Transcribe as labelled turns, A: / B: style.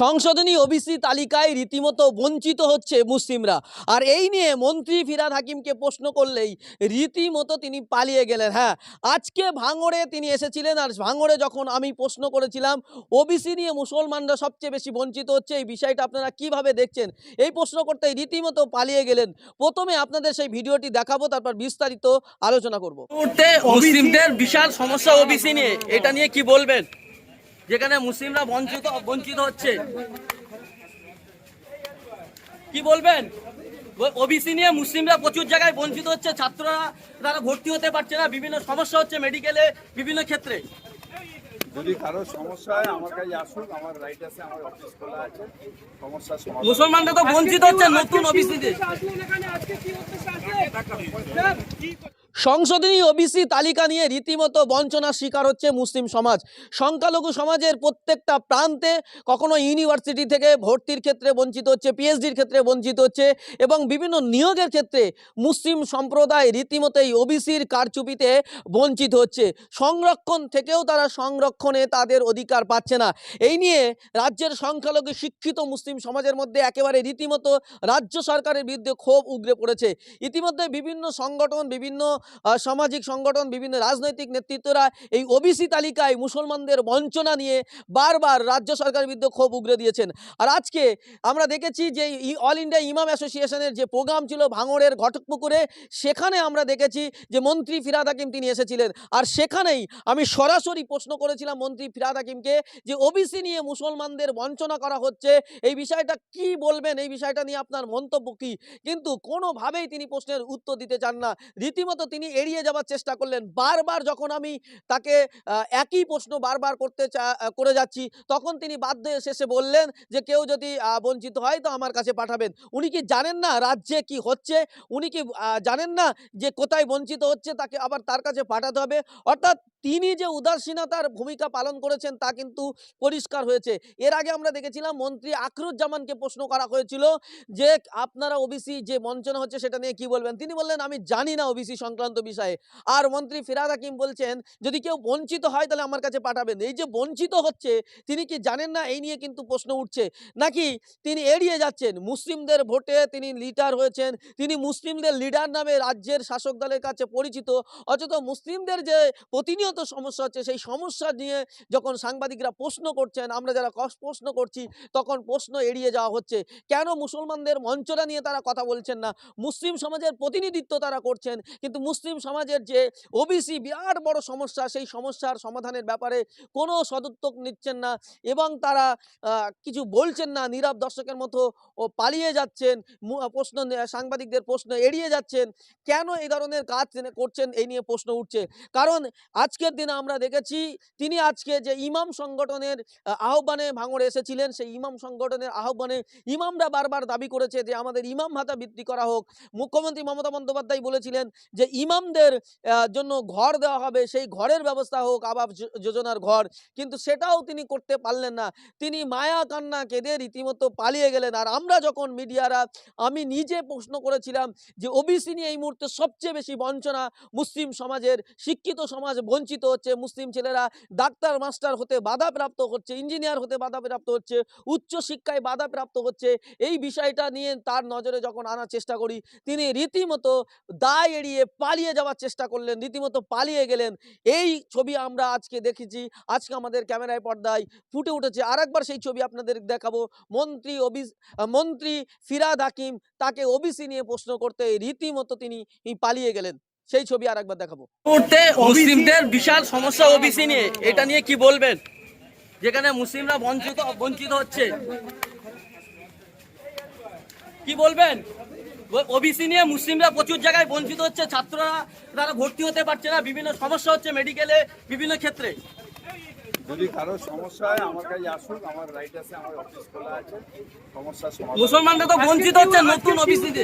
A: সংশোধনী ওবিসি তালিকায় রীতিমতো বঞ্চিত হচ্ছে মুসলিমরা। আর এই নিয়ে মন্ত্রী ফিরাদ হাকিমকে প্রশ্ন করলেই রীতিমতো তিনি পালিয়ে গেলেন। হ্যাঁ আজকে ভাঙড়ে তিনি এসেছিলেন আর ভাঙড়ে যখন আমি প্রশ্ন করেছিলাম ওবিসি নিয়ে মুসলমানরা সবচেয়ে বেশি বঞ্চিত হচ্ছে এই বিষয়টা আপনারা কীভাবে দেখছেন? এই প্রশ্ন করতে রীতিমতো পালিয়ে গেলেন। প্রথমে আপনাদের সেই ভিডিওটি দেখাবো তারপর বিস্তারিত আলোচনা করব। মুসলিমদের বিশাল সমস্যা ওবিসি নিয়ে এটা নিয়ে কি বলবেন? যেখানে মুসলিমরা বঞ্চিত বঞ্চিত হচ্ছে। কি বলবেন? ওবিসি নিয়ে মুসলিমরা প্রচুর জায়গায় বঞ্চিত হচ্ছে ছাত্ররা তারা ভর্তি হতে পারছে না বিভিন্ন সমস্যা হচ্ছে মেডিকেলে বিভিন্ন ক্ষেত্রে।
B: যদি কারও সমস্যা হয় আমার কাছে আসুক আমার রাইট আছে আমার অফিস খোলা আছে সমস্যার
A: মুসলমানরা তো বঞ্চিত হচ্ছে নতুন ওবিসিতে সংশোধনী ওবিসি তালিকা নিয়ে রীতিমতো বঞ্চনার শিকার হচ্ছে মুসলিম সমাজ। সংখ্যালঘু সমাজের প্রত্যেকটা প্রান্তে কখনো ইউনিভার্সিটি থেকে ভর্তির ক্ষেত্রে বঞ্চিত হচ্ছে পিএইচডির ক্ষেত্রে বঞ্চিত হচ্ছে এবং বিভিন্ন নিয়োগের ক্ষেত্রে মুসলিম সম্প্রদায় রীতিমতো এই ওবিসির কারচুপিতে বঞ্চিত হচ্ছে। সংরক্ষণ থেকেও তারা সংরক্ষণে তাদের অধিকার পাচ্ছে না। এই নিয়ে রাজ্যের সংখ্যালঘু শিক্ষিত মুসলিম সমাজের মধ্যে একেবারে রীতিমতো রাজ্য সরকারের বিরুদ্ধে ক্ষোভ উগরে পড়েছে। ইতিমধ্যে বিভিন্ন সংগঠন, বিভিন্ন সামাজিক সংগঠন, বিভিন্ন রাজনৈতিক নেতৃত্বরা এই ওবিসি তালিকায় মুসলমানদের বঞ্চনা নিয়ে বারবার রাজ্য সরকারের বিরুদ্ধে ক্ষোভ উগরে দিয়েছেন। আর আজকে আমরা দেখেছি যে অল ইন্ডিয়া ইমাম অ্যাসোসিয়েশনের যে প্রোগ্রাম ছিল ভাঙড়ের ঘটকপুকুরে, সেখানে আমরা দেখেছি যে মন্ত্রী ফিরাদ হাকিম তিনি এসেছিলেন। আর সেখানেই আমি সরাসরি প্রশ্ন করেছিলাম মন্ত্রী ফিরাদ হাকিমকে যে ওবিসি নিয়ে মুসলমানদের বঞ্চনা করা হচ্ছে, এই বিষয়টা কি বলবেন? এই বিষয়টা নিয়ে আপনার মন্তব্য কি? কিন্তু কোনোভাবেই তিনি প্রশ্নের উত্তর দিতে চান না। রীতিমতো তিনি এড়িয়ে যাওয়ার চেষ্টা করলেন। বারবার যখন আমি তাকে একই প্রশ্ন বারবার করতে করে যাচ্ছি, তখন তিনি বাধ্য শেষে বললেন যে, কেউ যদি বঞ্চিত হয় তো আমার কাছে পাঠাবেন। উনি কি জানেন না রাজ্যে কি হচ্ছে? উনি কি জানেন না যে কোথায় বঞ্চিত হচ্ছে? তাকে আবার তার কাছে পাঠাতে হবে। অর্থাৎ তিনি যে উদাসীনতার ভূমিকা পালন করেছেন তা কিন্তু পরিষ্কার হয়েছে। এর আগে আমরা দেখেছিলাম মন্ত্রী আখরুজ্জামানকে প্রশ্ন করা হয়েছিল যে, আপনারা ওবিসি যে বঞ্চনা হচ্ছে সেটা নিয়ে কি বলবেন? তিনি বললেন, আমি জানি না ওবিসি সংক্রান্ত বিষয়ে। আর মন্ত্রী ফিরাদ হাকিম বলছেন, যদি কেউ বঞ্চিত হয় তাহলে আমার কাছে পাঠাবেন। এই যে বঞ্চিত হচ্ছে, তিনি কি জানেন না? এই নিয়ে কিন্তু প্রশ্ন উঠছে। নাকি তিনি এড়িয়ে যাচ্ছেন? মুসলিমদের ভোটে তিনি লিডার হয়েছেন। তিনি মুসলিমদের লিডার নামে রাজ্যের শাসক দলের কাছে পরিচিত। অথচ মুসলিমদের যে প্রতিনিয়ত সমস্যা হচ্ছে। সেই সমস্যা নিয়ে যখন সাংবাদিকরা প্রশ্ন করছেন, আমরা যারা প্রশ্ন করছি, তখন প্রশ্ন এড়িয়ে যাওয়া হচ্ছে। কেন মুসলমানদের মঞ্চটা নিয়ে তারা কথা বলছেন না? মুসলিম সমাজের প্রতিনিধিত্ব তারা করছেন। কিন্তু মুসলিম সমাজের যে ওবিসি বিরাট বড় সমস্যা, সেই সমস্যার সমাধানের ব্যাপারে কোনো সদুত্তর নিচ্ছেন না এবং তারা কিছু বলছেন না। নীরব দর্শকের মতো ও পালিয়ে যাচ্ছেন। প্রশ্ন সাংবাদিকদের প্রশ্ন এড়িয়ে যাচ্ছেন। কেন এই ধরনের কাজ করছেন এই নিয়ে প্রশ্ন উঠছে? কারণ আজকের দিনে আমরা দেখেছি তিনি আজকে যে ইমাম সংগঠনের আহ্বানে ভাঙড়ে এসেছিলেন, সেই ইমাম সংগঠনের আহ্বানে ইমামরা বারবার দাবি করেছে যে আমাদের ইমাম ভাতা বৃদ্ধি করা হোক। মুখ্যমন্ত্রী মমতা বন্দ্যোপাধ্যায় বলেছিলেন যে ইমামদের জন্য ঘর দেওয়া হবে, সেই ঘরের ব্যবস্থা হোক, আবাস যোজনার ঘর। কিন্তু সেটাও তিনি করতে পারলেন না। তিনি মায়া কান্না কেঁদে রীতিমতো পালিয়ে গেলেন। আর আমরা যখন মিডিয়ারা, আমি নিজে প্রশ্ন করেছিলাম যে, ওবিসি নিয়ে এই মুহূর্তে সবচেয়ে বেশি বঞ্চনা মুসলিম সমাজের শিক্ষিত সমাজ বঞ্চিত হচ্ছে, মুসলিম ছেলেরা ডাক্তার, মাস্টার হতে বাধাপ্রাপ্ত হচ্ছে, ইঞ্জিনিয়ার হতে বাধাপ্রাপ্ত হচ্ছে, উচ্চ শিক্ষায় বাধাপ্রাপ্ত হচ্ছে, এই বিষয়টা নিয়ে তার নজরে যখন আনার চেষ্টা করি, তিনি রীতিমতো দায় এড়িয়ে পালিয়ে যাওয়ার চেষ্টা করলেন, রীতিমতো পালিয়ে গেলেন। এই ছবি আমরা আজকে দেখেছি, আজকে আমাদের ক্যামেরায় পর্দায় ফুটে উঠেছে। আরেকবার সেই ছবি আপনাদের দেখাবো। মন্ত্রী ওবি মন্ত্রী ফিরাদ হাকিম তাকে ওবিসি নিয়ে প্রশ্ন করতে রীতিমতো তিনি পালিয়ে গেলেন। সেই ছবি আর একবার দেখাবো। মুসলিমদের বিশাল সমস্যা ওবিসি নিয়ে। এটা নিয়ে কি বলবেন? যেখানে মুসলিমরা বঞ্চিত বঞ্চিত হচ্ছে। কি বলবেন? ওবিসি নিয়ে মুসলিমরা প্রচুর জায়গায় বঞ্চিত হচ্ছে। ছাত্ররা তারা ভর্তি হতে পারছে না। বিভিন্ন সমস্যা হচ্ছে মেডিকেলে বিভিন্ন ক্ষেত্রে।
B: যদি কারও সমস্যা হয় আমার কাছে আসুক আমার রাইট আছে আমার অফিস খোলা আছে সমস্যা সমাধান।
A: মুসলমানরা তো বঞ্চিত হচ্ছে নতুন ওবিসিতে